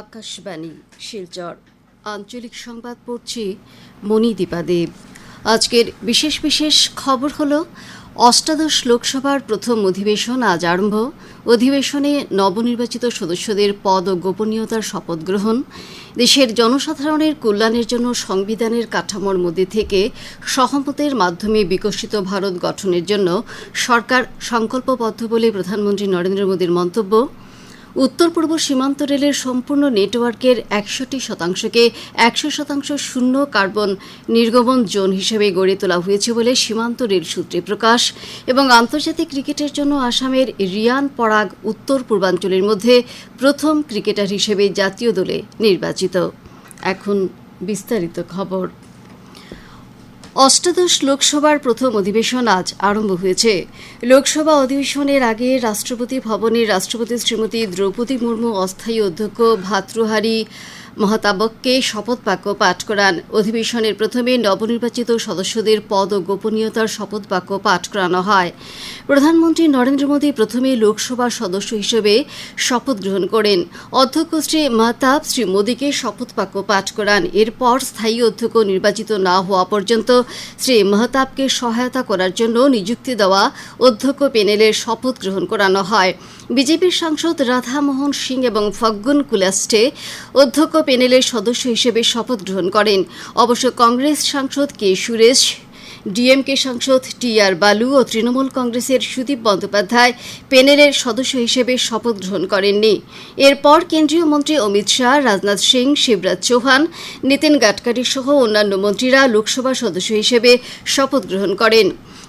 আকাশবাণী, শিলচর। আঞ্চলিক সংবাদ পড়ছি মণিদীপা দেব আজকের বিশেষ বিশেষ খবর হলো, অষ্টাদশ লোকসভার প্রথম অধিবেশন আজ আরম্ভ। অধিবেশনে নবনির্বাচিত সদস্যদের পদ ও গোপনীয়তার শপথ গ্রহণ। দেশের জনসাধারণের কল্যাণের জন্য সংবিধানের কাঠামোর মধ্যে থেকে সহমতের মাধ্যমে বিকশিত ভারত গঠনের জন্য সরকার সংকল্পবদ্ধ বলে প্রধানমন্ত্রী নরেন্দ্র মোদীর মন্তব্য। উত্তর পূর্ব সীমান্ত রেলের সম্পূর্ণ নেটওয়ার্কের একষট্টি শতাংশকে একশো শতাংশ শূন্য কার্বন নির্গমন জোন হিসেবে গড়ে তোলা হয়েছে বলে সীমান্ত রেল সূত্রে প্রকাশ। এবং আন্তর্জাতিক ক্রিকেটের জন্য আসামের রিয়ান পরাগ উত্তর পূর্বাঞ্চলের মধ্যে প্রথম ক্রিকেটার হিসেবে জাতীয় দলে নির্বাচিত। এখন বিস্তারিত খবর। অষ্টাদশ লোকসভার প্রথম অধিবেশন আজ আরম্ভ হয়েছে। লোকসভা অধিবেশনের আগে রাষ্ট্রপতি ভবনের রাষ্ট্রপতি শ্রীমতী দ্রৌপদী মুর্মু, অস্থায়ী অধ্যক্ষ ভাতৃহারি মহাতাবককে শপথ বাক্য পাঠ করান। অধিবেশনের প্রথমে নবনির্বাচিত সদস্যদের পদ ও গোপনীয়তার শপথ বাক্য পাঠ করানো হয়। প্রধানমন্ত্রী নরেন্দ্র মোদী প্রথমে লোকসভার সদস্য হিসেবে শপথ গ্রহণ করেন। অধ্যক্ষ শ্রী মাহতাব শ্রী মোদীকে শপথ বাক্য পাঠ করান। এরপর স্থায়ী অধ্যক্ষ নির্বাচিত না হওয়া পর্যন্ত শ্রী মাহতাবকে সহায়তা করার জন্য নিযুক্তি দেওয়া অধ্যক্ষ প্যানেলের শপথ গ্রহণ করানো হয়। বিজেপির সাংসদ রাধামোহন সিং এবং ফগ্গুন কুলাস্টে অধ্যক্ষ প্যানেলের সদস্য হিসেবে শপথ গ্রহণ করেন। অবশ্য কংগ্রেস সাংসদ কে সুরেশ, ডিএমকে সাংসদ টি আর বালু ও তৃণমূল কংগ্রেসের সুদীপ বন্দ্যোপাধ্যায় প্যানেলের সদস্য হিসেবে শপথ গ্রহণ করেননি। এরপর কেন্দ্রীয় মন্ত্রী অমিত শাহ, রাজনাথ সিং, শিবরাজ চৌহান, নীতিন গাডকারি সহ অন্যান্য মন্ত্রীরা লোকসভা সদস্য হিসেবে শপথ গ্রহণ করেন।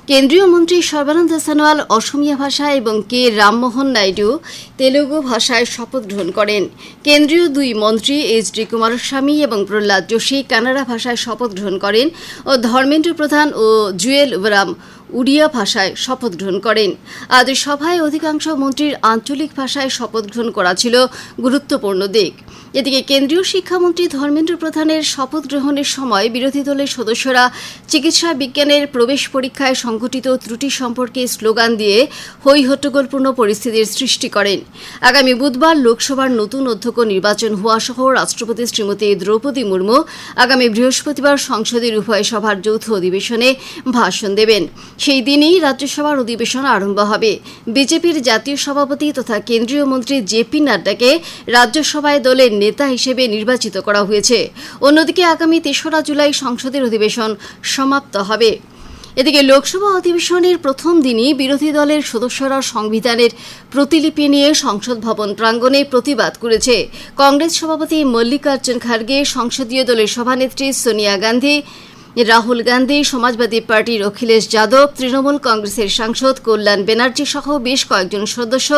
কেন্দ্রীয় মন্ত্রী সর্বানন্দ সনোয়াল অসমীয়া ভাষা এবং কে রামমোহন নাইডু তেলুগু ভাষায় শপথ গ্রহণ করেন। কেন্দ্রীয় দুই মন্ত্রী এইচ ডি কুমারস্বামী এবং প্রহ্লাদ যোশী কানাডা ভাষায় শপথ গ্রহণ করেন ও ধর্মেন্দ্র প্রধান ও জুয়েল ওরাম উড়িয়া ভাষায় শপথ গ্রহণ করেন। আজ সভায় অধিকাংশ মন্ত্রীর আঞ্চলিক ভাষায় শপথ গ্রহণ করা ছিল গুরুত্বপূর্ণ দিক। এদিকে কেন্দ্রীয় শিক্ষামন্ত্রী ধর্মেন্দ্র প্রধানের শপথ গ্রহণের সময় বিরোধী দলের সদস্যরা চিকিৎসা বিজ্ঞানের প্রবেশ পরীক্ষায় সংঘটিত ত্রুটি সম্পর্কে স্লোগান দিয়ে হৈ হট্টগোলপূর্ণ পরিস্থিতির সৃষ্টি করেন। আগামী বুধবার লোকসভার নতুন অধ্যক্ষ নির্বাচন হওয়া সহ রাষ্ট্রপতি শ্রীমতী দ্রৌপদী মুর্মু আগামী বৃহস্পতিবার সংসদের উভয় সভার যৌথ অধিবেশনে ভাষণ দেবেন। সেই দিনেই রাজ্যসভার অধিবেশন আরম্ভ হবে। বিজেপির জাতীয় সভাপতি তথা কেন্দ্রীয় মন্ত্রী জেপি নাড্ডাকে রাজ্যসভায় দলের নেতা হিসেবে নির্বাচিত করা হয়েছে। অন্যদিকে আগামী তেসরা জুলাই সংসদের অধিবেশন সমাপ্ত হবে। এদিকে লোকসভা অধিবেশনের প্রথম দিনই বিরোধী দলের সদস্যরা সংবিধানের প্রতিলিপি নিয়ে সংসদ ভবন প্রাঙ্গণে প্রতিবাদ করেছে। কংগ্রেস সভাপতি মল্লিকার্জুন খার্গে, সংসদীয় দলের সভানেত্রী সোনিয়া গান্ধী রাহুল গান্ধী, সমাজবাদী পার্টির অখিলেশ যাদব, তৃণমূল কংগ্রেসের সাংসদ কল্যাণ ব্যানার্জি সহ বেশ কয়েকজন সদস্য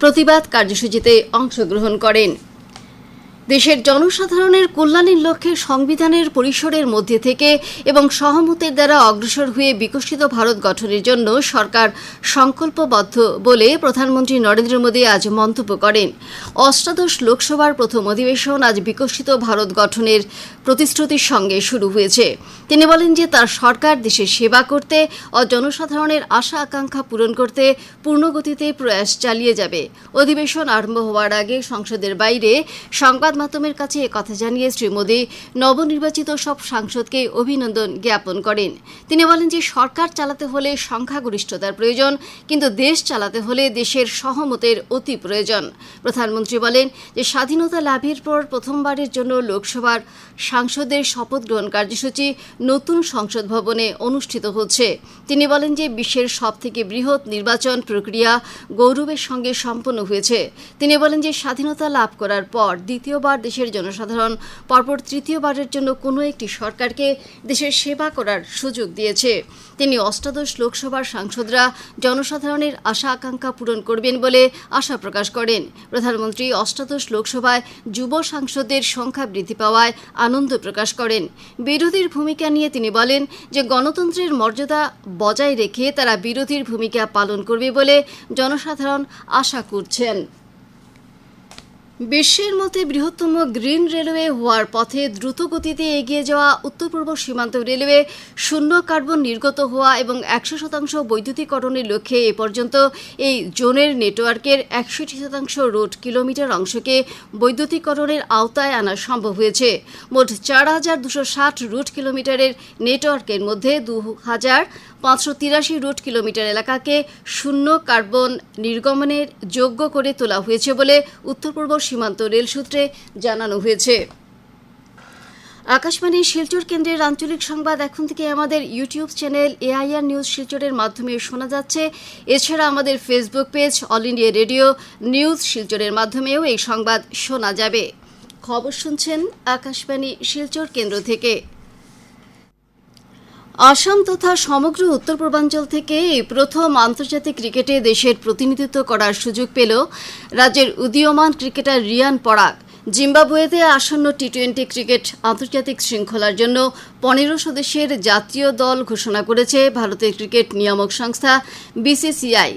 প্রতিবাদ কার্যসূচিতে অংশগ্রহণ করেন। দেশের জনসাধারণের কল্যাণের লক্ষ্যে সংবিধানের পরিসরের মধ্যে থেকে এবং সহমতের দ্বারা অগ্রসর হয়ে বিকশিত ভারত গঠনের জন্য সরকার সংকল্পবদ্ধ বলে প্রধানমন্ত্রী নরেন্দ্র মোদী আজ মন্তব্য করেন। অষ্টাদশ লোকসভার প্রথম অধিবেশন আজ বিকশিত ভারত গঠনের প্রতিশ্রুতির সঙ্গে শুরু হয়েছে। তিনি বলেন যে তার সরকার দেশের সেবা করতে ও জনসাধারণের আশা আকাঙ্ক্ষা পূরণ করতে পূর্ণগতিতে প্রয়াস চালিয়ে যাবে। অধিবেশন আরম্ভ হওয়ার আগে সংসদের বাইরে সংবাদ মাধ্যমের কাছে কথা জানিয়ে শ্রী মোদী নবনির্বাচিত সব সাংসদকে অভিনন্দন জ্ঞাপন করেন। তিনি বলেন যে, সরকার চালাতে হলে সংখ্যাগরিষ্ঠতার প্রয়োজন, কিন্তু দেশ চালাতে হলে দেশের সহমতের অতি প্রয়োজন। প্রধানমন্ত্রী বলেন যে, স্বাধীনতা লাভের পর প্রথমবারের জন্য লোকসভার সাংসদের শপথ গ্রহণ কার্যসূচি নতুন সংসদ ভবনে অনুষ্ঠিত হচ্ছে। তিনি বলেন যে, বিশ্বের সবথেকে বৃহৎ নির্বাচন প্রক্রিয়া গৌরবের সঙ্গে সম্পন্ন হয়েছে। তিনি বলেন যে, স্বাধীনতা লাভ করার পর দ্বিতীয়বার দেশের জনসাধারণ পরপর তৃতীয়বারের জন্য কোনো একটি সরকারকে দেশের সেবা করার সুযোগ দিয়েছে। তিনি অষ্টাদশ লোকসভার সাংসদরা জনসাধারণের আশা আকাঙ্ক্ষা পূরণ করবেন বলে আশা প্রকাশ করেন। প্রধানমন্ত্রী অষ্টাদশ লোকসভায় যুব সাংসদদের সংখ্যা বৃদ্ধি পাওয়ায় আনন্দ প্রকাশ করেন। বিরোধীর ভূমিকা নিয়ে তিনি বলেন যে, গণতন্ত্রের মর্যাদা বজায় রেখে তারা বিরোধীর ভূমিকা পালন করবে বলে জনসাধারণ আশা করছেন। বিশ্বের মধ্যে বৃহত্তম গ্রিন রেলওয়ে হওয়ার পথে দ্রুত গতিতে এগিয়ে যাওয়া উত্তর পূর্ব সীমান্ত রেলওয়ে শূন্য কার্বন নির্গত হওয়া এবং একশো শতাংশ বৈদ্যুতিকরণের লক্ষ্যে এ পর্যন্ত এই জোনের নেটওয়ার্কের একষট্টি শতাংশ রোড কিলোমিটার অংশকে বৈদ্যুতিকরণের আওতায় আনা সম্ভব হয়েছে। মোট চার হাজার দুশো ষাট রুট কিলোমিটারের নেটওয়ার্কের মধ্যে দু হাজার পাঁচশো তিরাশি রুট কিলোমিটার এলাকাকে শূন্য কার্বন নির্গমনের যোগ্য করে তোলা হয়েছে বলে উত্তর পূর্ব সীমান্ত রেল সূত্রে জানানো হয়েছে। আকাশবাণী শিলচর কেন্দ্রের আঞ্চলিক সংবাদ এখন থেকে আমাদের ইউটিউব চ্যানেল এআইআর নিউজ শিলচরের মাধ্যমে শোনা যাচ্ছে। এছাড়া আমাদের Facebook page All India Radio News শিলচরের মাধ্যমেও এই সংবাদ শোনা যাবে। খবর শুনছেন আকাশবাণী শিলচর কেন্দ্র থেকে। আসাম তথা সমগ্র উত্তর পূর্বাঞ্চল থেকে এই প্রথম আন্তর্জাতিক ক্রিকেটে দেশের প্রতিনিধিত্ব করার সুযোগ পেল রাজ্যের উদীয়মান ক্রিকেটার রিয়ান পরাগ। জিম্বাবুয়েতে আসন্ন টি টোয়েন্টি ক্রিকেট আন্তর্জাতিক শৃঙ্খলার জন্য পনেরো সদস্যের জাতীয় দল ঘোষণা করেছে ভারতের ক্রিকেট নিয়ামক সংস্থা বিসিসিআই।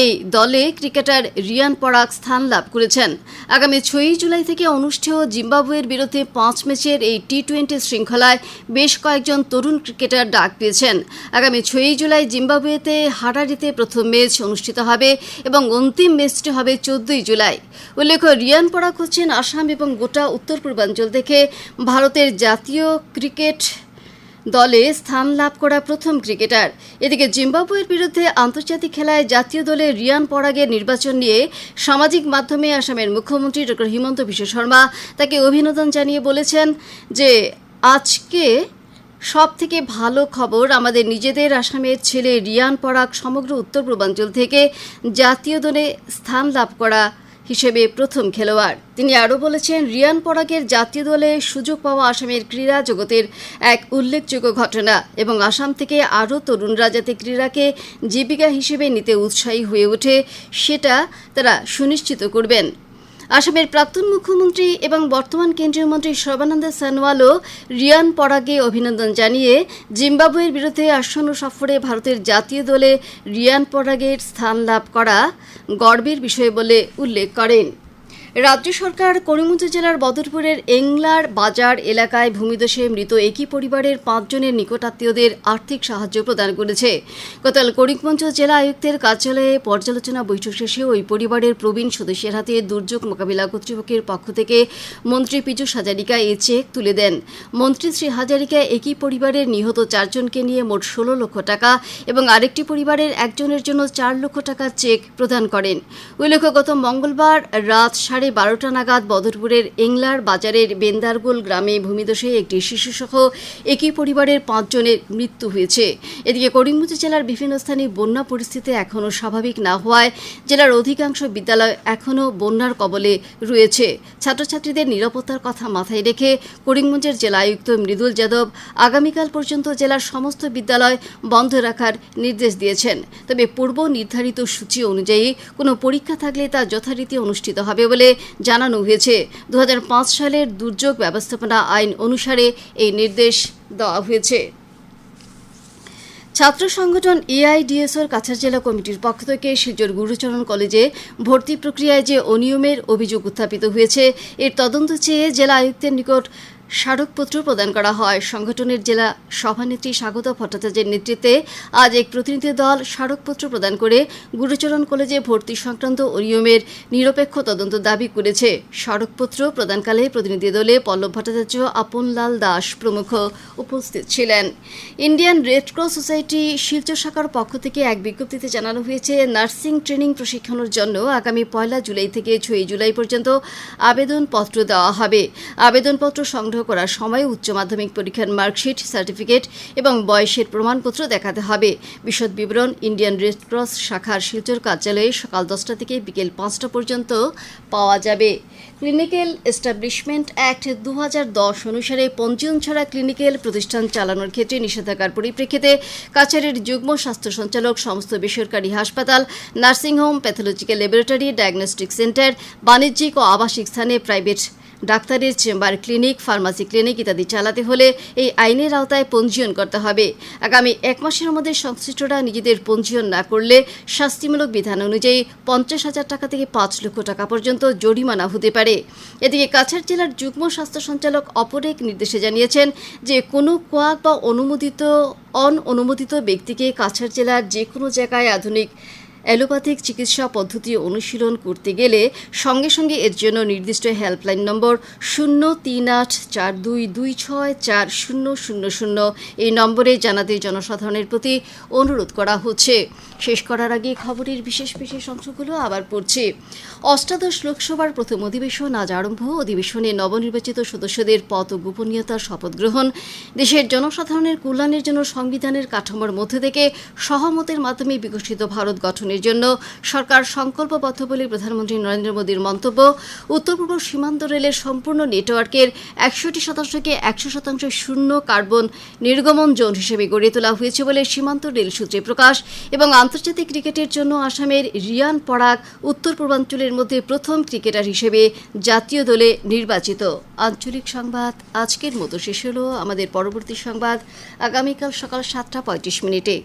এই দলে ক্রিকেটার রিয়ান পরাগ স্থান লাভ করেছেন। আগামী ছয়ই জুলাই থেকে অনুষ্ঠেয় জিম্বাবুয়ের বিরুদ্ধে পাঁচ ম্যাচের এই টি টোয়েন্টি শৃঙ্খলায় বেশ কয়েকজন তরুণ ক্রিকেটার ডাক পেয়েছেন আগামী ছয়ই জুলাই জিম্বাবুয়েতে হারারিতে প্রথম ম্যাচ অনুষ্ঠিত হবে এবং অন্তিম ম্যাচটি হবে চোদ্দই জুলাই। উল্লেখ্য, রিয়ান পরাগ হচ্ছেন আসাম এবং গোটা উত্তর পূর্বাঞ্চল থেকে ভারতের জাতীয় ক্রিকেট দলে স্থান লাভ করা প্রথম ক্রিকেটার। এদিকে জিম্বাবুয়ের বিরুদ্ধে আন্তর্জাতিক খেলায় জাতীয় দলে রিয়ান পরাগের নির্বাচন নিয়ে সামাজিক মাধ্যমে আসামের মুখ্যমন্ত্রী ডক্টর হিমন্ত বিশ্ব শর্মা তাকে অভিনন্দন জানিয়ে বলেছেন যে, আজকে সব থেকে ভালো খবর আমাদের নিজেদের আসামের ছেলে রিয়ান পরাগ সমগ্র উত্তর পূর্বাঞ্চল থেকে জাতীয় দলে স্থান লাভ করা হিসেবে প্রথম খেলোয়াড়। তিনি আরও বলেছেন, রিয়ান পরাগের জাতীয় দলে সুযোগ পাওয়া আসামের ক্রীড়া জগতের এক উল্লেখযোগ্য ঘটনা এবং আসাম থেকে আরও তরুণরা যাতে ক্রীড়াকে জীবিকা হিসেবে নিতে উৎসাহী হয়ে ওঠে, সেটা তারা সুনিশ্চিত করবেন। আসামের প্রাক্তন মুখ্যমন্ত্রী এবং বর্তমান কেন্দ্রীয় মন্ত্রী সর্বানন্দ সনোয়ালও রিয়ান পরাগে অভিনন্দন জানিয়ে জিম্বাবুয়ের বিরুদ্ধে আসন্ন সফরে ভারতের জাতীয় দলে রিয়ান পরাগের স্থান লাভ করা গর্বের বিষয় বলে উল্লেখ করেন। রাজ্য সরকার করিমগঞ্জ জেলার বদরপুরের এংলার বাজার এলাকায় ভূমিদশে মৃত একই পরিবারের পাঁচজনের নিকটাত্মীয়দের আর্থিক সাহায্য প্রদান করেছে। গতকাল করিমগঞ্জ জেলা আয়ুক্তের কার্যালয়ে পর্যালোচনা বৈঠক শেষে ওই পরিবারের প্রবীণ সদস্যের হাতে দুর্যোগ মোকাবিলা কর্তৃপক্ষের পক্ষ থেকে মন্ত্রী পীযূষ হাজারিকা এ চেক তুলে দেন। মন্ত্রী শ্রী হাজারিকা একই পরিবারের নিহত চারজনকে নিয়ে মোট ষোলো লক্ষ টাকা এবং আরেকটি পরিবারের একজনের জন্য চার লক্ষ টাকা চেক প্রদান করেন। উল্লেখ্য, গত মঙ্গলবার রাত সাড়ে বারোটা নাগাদ বদরপুরের এংলার বাজারের বেন্দারগোল গ্রামে ভূমিদশে একটি শিশুসহ একই পরিবারের পাঁচজনের মৃত্যু হয়েছে। এদিকে করিমগঞ্জ জেলার বিভিন্ন স্থানে বন্যা পরিস্থিতি এখনও স্বাভাবিক না হওয়ায় জেলার অধিকাংশ বিদ্যালয় এখনও বন্যার কবলে রয়েছে। ছাত্রছাত্রীদের নিরাপত্তার কথা মাথায় রেখে করিমগঞ্জের জেলা আয়ুক্ত মৃদুল যাদব আগামীকাল পর্যন্ত জেলার সমস্ত বিদ্যালয় বন্ধ রাখার নির্দেশ দিয়েছেন। তবে পূর্ব নির্ধারিত সূচি অনুযায়ী কোনো পরীক্ষা থাকলে তা যথারীতি অনুষ্ঠিত হবে বলে জানানো হয়েছে। দু সালের দুর্যোগ ব্যবস্থাপনা আইন অনুসারে এই নির্দেশ দেওয়া হয়েছে। ছাত্র সংগঠন এআইডিএসওর কাছাড় জেলা কমিটির পক্ষ থেকে শিলচর গুরুচরণ কলেজে ভর্তি প্রক্রিয়ায় যে অনিয়মের অভিযোগ উত্থাপিত হয়েছে, এর তদন্ত চেয়ে জেলা আয়ুক্তের নিকট স্মারকপত্র প্রদান করা হয়। সংগঠনের জেলা সভানেত্রী স্বাগত ভট্টাচার্যের নেতৃত্বে আজ এক প্রতিনিধি দল স্মারকপত্র প্রদান করে গুরুচরণ কলেজে ভর্তি সংক্রান্ত অনিয়মের নিরপেক্ষ তদন্ত দাবি করেছে। স্মারকপত্র প্রদানকালে প্রতিনিধি দলে পল্লব ভট্টাচার্য আপনলাল দাস প্রমুখ উপস্থিত ছিলেন। Indian Red Cross Society Silchar শাখার পক্ষ থেকে এক বিজ্ঞপ্তিতে জানানো হয়েছে, নার্সিং ট্রেনিং প্রশিক্ষণের জন্য আগামী পয়লা জুলাই থেকে ছয়ই জুলাই পর্যন্ত আবেদনপত্র দেওয়া হবে। আবেদনপত্র সংগ্রহ করার সময় উচ্চ মাধ্যমিক পরীক্ষার মার্কশিট, সার্টিফিকেট এবং বয়সের প্রমাণপত্র দেখাতে হবে। বিশদ বিবরণ ইন্ডিয়ান রেড ক্রস শাখার শিলচর কার্যালয়ে সকাল দশটা থেকে বিকেল পাঁচটা পর্যন্ত পাওয়া যাবে। ক্লিনিক্যাল এস্টাবলিশমেন্ট অ্যাক্ট দু অনুসারে পঞ্জীয়ন ছাড়া ক্লিনিক্যাল প্রতিষ্ঠান চালানোর ক্ষেত্রে নিষেধাজ্ঞার পরিপ্রেক্ষিতে কাছাড়ের যুগ্ম স্বাস্থ্য সঞ্চালক সমস্ত বেসরকারি হাসপাতাল, nursing home, pathological laboratory, diagnostic centre, বাণিজ্যিক ও আবাসিক স্থানে প্রাইভেট ডাক্তারের চেম্বার ক্লিনিক, ফার্মাসি ক্লিনিক ইত্যাদি চালাতে হলে এই আইনের আওতায় পঞ্জীয়ন করতে হবে। আগামী এক মাসের মধ্যে সংশ্লিষ্টরা নিজেদের পঞ্জীয়ন না করলে শাস্তিমূলক বিধান অনুযায়ী পঞ্চাশ হাজার টাকা থেকে পাঁচ লক্ষ টাকা পর্যন্ত জরিমানা হতে পারে। এদিকে কাছাড় জেলার যুগ্ম স্বাস্থ্য সঞ্চালক অপর এক নির্দেশে জানিয়েছেন যে, কোনো কোয়াক বা অনুমোদিত অন অনুমোদিত ব্যক্তিকে কাছাড় জেলার যে কোনো জায়গায় আধুনিক অ্যালোপ্যাথিক চিকিৎসা পদ্ধতি অনুশীলন করতে গেলে সঙ্গে সঙ্গে এর জন্য নির্দিষ্ট হেল্পলাইন নম্বর শূন্য তিন আট চার দুই দুই ছয় চার শূন্য শূন্য শূন্য এই নম্বরে জানাতে জনসাধারণের প্রতি অনুরোধ করা হচ্ছে। শেষ করার আগে খবরের বিশেষ বিশেষ অংশগুলো আবার পড়ছি। অষ্টাদশ লোকসভার প্রথম অধিবেশন আজ আরম্ভ। অধিবেশনে নবনির্বাচিত সদস্যদের পদ গোপনীয়তার শপথ গ্রহণ। দেশের জনসাধারণের কল্যাণের জন্য সংবিধানের কাঠামোর মধ্যে থেকে সহমতের মাধ্যমে বিকশিত ভারত গঠনের জন্য সরকার সংকল্পবদ্ধ বলে প্রধানমন্ত্রী নরেন্দ্র মোদীর মন্তব্য। উত্তর পূর্ব সীমান্ত রেলের সম্পূর্ণ নেটওয়ার্কের একষট্টি শতাংশকে একশো শতাংশ শূন্য কার্বন নির্গমন জোন হিসেবে গড়ে তোলা হয়েছে বলে সীমান্ত রেল সূত্রে প্রকাশ। এবং আন্তর্জাতিক ক্রিকেটের জন্য আসামের রিয়ান পরাগ উত্তর পূর্বাঞ্চলের মধ্যে প্রথম ক্রিকেটার হিসেবে জাতীয় দলে নির্বাচিত। আঞ্চলিক সংবাদ, আজকের মতো শেষ হল আমাদের পরবর্তী সংবাদ। আগামীকাল সকাল সাতটা পঁয়ত্রিশ মিনিটে।